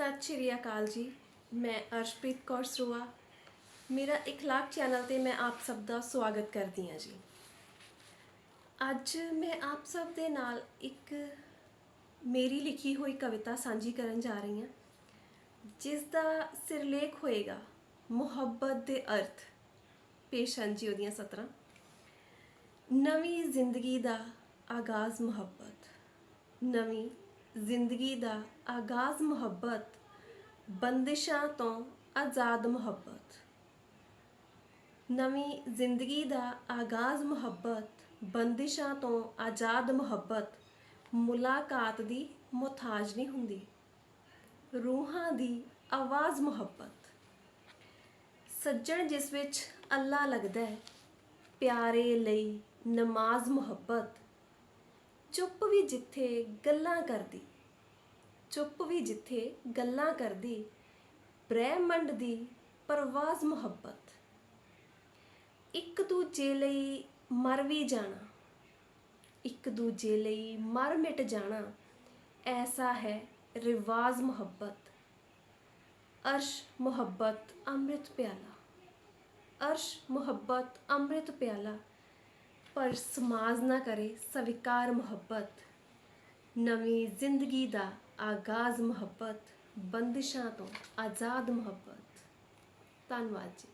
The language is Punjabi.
ਸਤਿ ਸ਼੍ਰੀ ਅਕਾਲ ਜੀ। ਮੈਂ ਅਰਸ਼ਪ੍ਰੀਤ ਕੌਰ ਸਰੂਆ। ਮੇਰਾ ਇਖਲਾਕ ਚੈਨਲ ਤੇ ਮੈਂ ਆਪ ਸਭ ਦਾ ਸਵਾਗਤ ਕਰਦੀ ਹਾਂ ਜੀ। ਅੱਜ ਮੈਂ ਆਪ ਸਭ ਦੇ ਨਾਲ ਇੱਕ ਮੇਰੀ ਲਿਖੀ ਹੋਈ ਕਵਿਤਾ ਸਾਂਝੀ ਕਰਨ ਜਾ ਰਹੀ ਹਾਂ, ਜਿਸ ਦਾ ਸਿਰਲੇਖ ਹੋਏਗਾ, ਮੁਹੱਬਤ ਦੇ ਅਰਥ। ਪੇਸ਼ ਹਨ ਜੀ ਉਹਦੀਆਂ ਸਤਰਾਂ। ਨਵੀਂ ਜ਼ਿੰਦਗੀ ਦਾ ਆਗਾਜ਼ ਮੁਹੱਬਤ, ਨਵੀਂ ਜ਼ਿੰਦਗੀ ਦਾ ਆਗਾਜ਼ ਮੁਹੱਬਤ, ਬੰਦਿਸ਼ਾਂ ਤੋਂ ਆਜ਼ਾਦ ਮੁਹੱਬਤ। ਨਵੀਂ ਜ਼ਿੰਦਗੀ ਦਾ ਆਗਾਜ਼ ਮੁਹੱਬਤ, ਬੰਦਿਸ਼ਾਂ ਤੋਂ ਆਜ਼ਾਦ ਮੁਹੱਬਤ, ਮੁਲਾਕਾਤ ਦੀ ਮੁਹਤਾਜ ਨਹੀਂ ਹੁੰਦੀ। ਰੂਹਾਂ ਦੀ ਆਵਾਜ਼ ਮੁਹੱਬਤ। ਸੱਜਣ ਜਿਸ ਵਿੱਚ ਅੱਲਾ ਲੱਗਦਾ ਹੈ, ਪਿਆਰੇ ਲਈ ਨਮਾਜ਼ ਮੁਹੱਬਤ ਚੁੱਪ ਵੀ ਜਿੱਥੇ ਗੱਲਾਂ ਕਰਦੀ, ਚੁੱਪ ਵੀ ਜਿੱਥੇ ਗੱਲਾਂ ਕਰਦੀ, ਬ੍ਰਹਿਮੰਡ ਦੀ ਪਰਵਾਜ਼ ਮੁਹੱਬਤ। ਇੱਕ ਦੂਜੇ ਲਈ ਮਰ ਵੀ ਜਾਣਾ, ਇੱਕ ਦੂਜੇ ਲਈ ਮਰ ਮਿਟ ਜਾਣਾ, ਐਸਾ ਹੈ ਰਿਵਾਜ਼ ਮੁਹੱਬਤ। ਅਰਸ਼ ਮੁਹੱਬਤ ਅੰਮ੍ਰਿਤ ਪਿਆਲਾ, ਅਰਸ਼ ਮੁਹੱਬਤ ਅੰਮ੍ਰਿਤ ਪਿਆਲਾ ਪਰ ਸਮਾਜ ਨਾ ਕਰੇ ਸਵੀਕਾਰ ਮੁਹੱਬਤ। ਨਵੀਂ ਜ਼ਿੰਦਗੀ ਦਾ ਆਗਾਜ਼ ਮੁਹੱਬਤ, ਬੰਦਿਸ਼ਾਂ ਤੋਂ ਆਜ਼ਾਦ ਮੁਹੱਬਤ। ਧੰਨਵਾਦ ਜੀ।